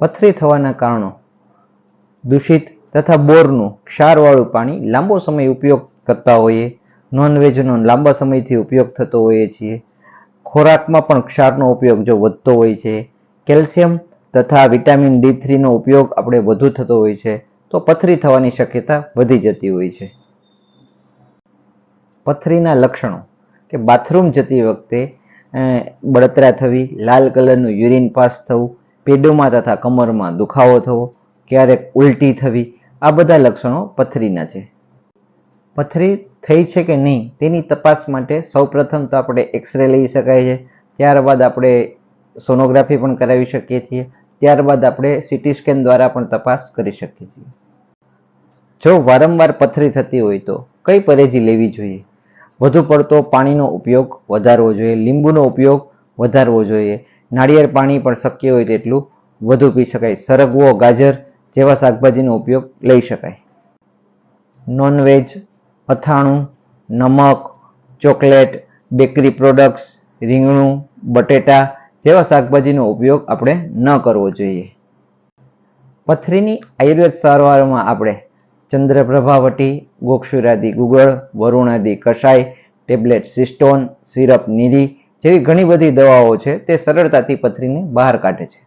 પથરી થવાના કારણો, દૂષિત તથા બોરનું ક્ષારવાળું પાણી લાંબો સમય ઉપયોગ કરતા હોઈએ, નોનવેજનો લાંબા સમયથી ઉપયોગ થતો હોઈએ છીએ, ખોરાકમાં પણ ક્ષારનો ઉપયોગ જો વધતો હોય છે, કેલ્શિયમ તથા વિટામિન ડી થ્રીનો ઉપયોગ આપણે વધુ થતો હોય છે, તો પથરી થવાની શક્યતા વધી જતી હોય છે. પથરીના લક્ષણો, કે બાથરૂમ જતી વખતે બળતરા થવી, લાલ કલરનું યુરિન પાસ થવું પેડોમાં તથા કમરમાં દુખાવો થવો, ક્યારેક ઉલટી થવી, આ બધા લક્ષણો પથરીના છે. પથરી થઈ છે કે નહીં તેની તપાસ માટે સૌપ્રથમ તો આપણે એક્સરે લઈ શકાય છે, ત્યારબાદ આપણે સોનોગ્રાફી પણ કરાવી શકીએ છીએ, ત્યારબાદ આપણે સીટી સ્કેન દ્વારા પણ તપાસ કરી શકીએ છીએ. જો વારંવાર પથરી થતી હોય તો કઈ પરેજી લેવી જોઈએ? વધુ પડતો પાણીનો ઉપયોગ વધારવો જોઈએ, લીંબુનો ઉપયોગ વધારવો જોઈએ નાળિયેર પાણી પણ શક્ય હોય તેટલું વધુ પી શકાય. સરગવો, ગાજર જેવા શાકભાજીનો ઉપયોગ લઈ શકાય. નોનવેજ અથાણું, નમક, ચોકલેટ બેકરી પ્રોડક્ટ્સ રીંગણું, બટેટા જેવા શાકભાજીનો ઉપયોગ આપણે ન કરવો જોઈએ. પથરીની આયુર્વેદ સારવારમાં આપણે ચંદ્રપ્રભાવટી, ગોક્ષુરાદી ગુગળ, વરુણાદી કષાય ટેબ્લેટ સિસ્ટોન, સિરપ નીરી જેવી ઘણી બધી દવાઓ છે તે સરળતાથી પથરીને બહાર કાઢે છે.